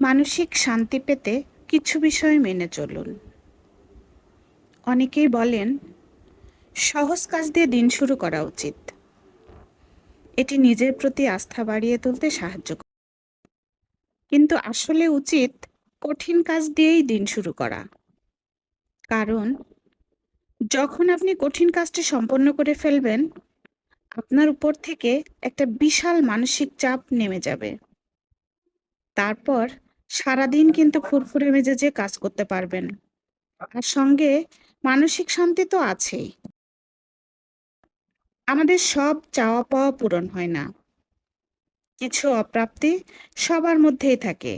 মানসিক শান্তি পেতে কিছু বিষয় মেনে চলুন। অনেকেই বলেন, সহজ কাজ দিয়ে দিন শুরু করা উচিত। এটি নিজের প্রতি আস্থা বাড়িয়ে তুলতে সাহায্য করে। কিন্তু আসলে উচিত কঠিন কাজ দিয়েই দিন শুরু করা। কারণ, যখন আপনি কঠিন কাজটি সম্পন্ন করে ফেলবেন, আপনার উপর থেকে একটা বিশাল মানসিক চাপ নেমে যাবে। তারপর সারাদিন কিন্তু ফুরফুরে মেজাজে কাজ করতে পারবেন। আর সঙ্গে মানসিক শান্তি তো আছেই। আমাদের সব চাওয়া পাওয়া পূরণ হয় না। কিছু অপ্রাপ্তি সবার মধ্যেই থাকে।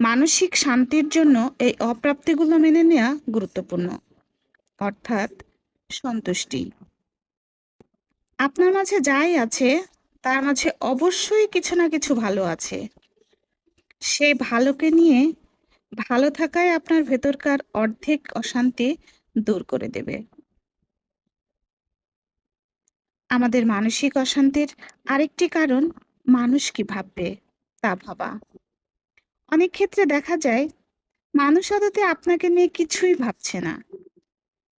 মানসিক শান্তির জন্য এই অপ্রাপ্তিগুলো মেনে নেওয়া গুরুত্বপূর্ণ, অর্থাৎ সন্তুষ্টি। আপনার মাঝে যাই আছে, তার মাঝে অবশ্যই কিছু না কিছু ভালো আছে। সেই ভালোকে নিয়ে ভালো থাকায় আপনার ভেতরকার অর্ধেক অশান্তি দূর করে দেবে। আমাদের মানসিক অশান্তির আরেকটি কারণ মানুষ কি ভাববে তা ভাবা। অনেক ক্ষেত্রে দেখা যায়, মানুষ আদতে আপনাকে নিয়ে কিছুই ভাবছে না।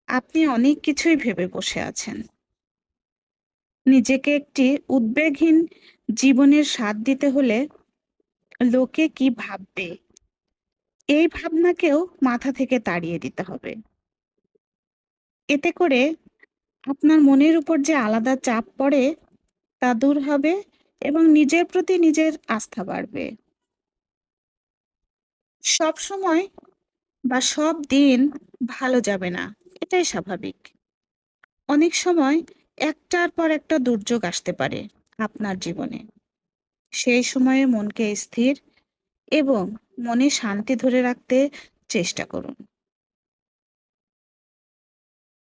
আপনি অনেক কিছুই ভেবে বসে আছেন। নিজেকে একটি উদ্বেগহীন জীবনের স্বাদ দিতে হলে লোকে কি ভাববে? এই ভাবনাকেও মাথা থেকে তাড়িয়ে দিতে হবে। এতে করে আপনার মনের উপর যে আলাদা চাপ পড়ে, তা দূর হবে এবং নিজের প্রতি নিজের আস্থা বাড়বে। সব সময় বা সব দিন ভালো যাবে না, এটাই স্বাভাবিক। অনেক সময় একটার পর একটা দুর্যোগ আসতে পারে আপনার জীবনে। সেই সময়ে মনকে স্থির এবং মনে শান্তি ধরে রাখতে চেষ্টা করুন।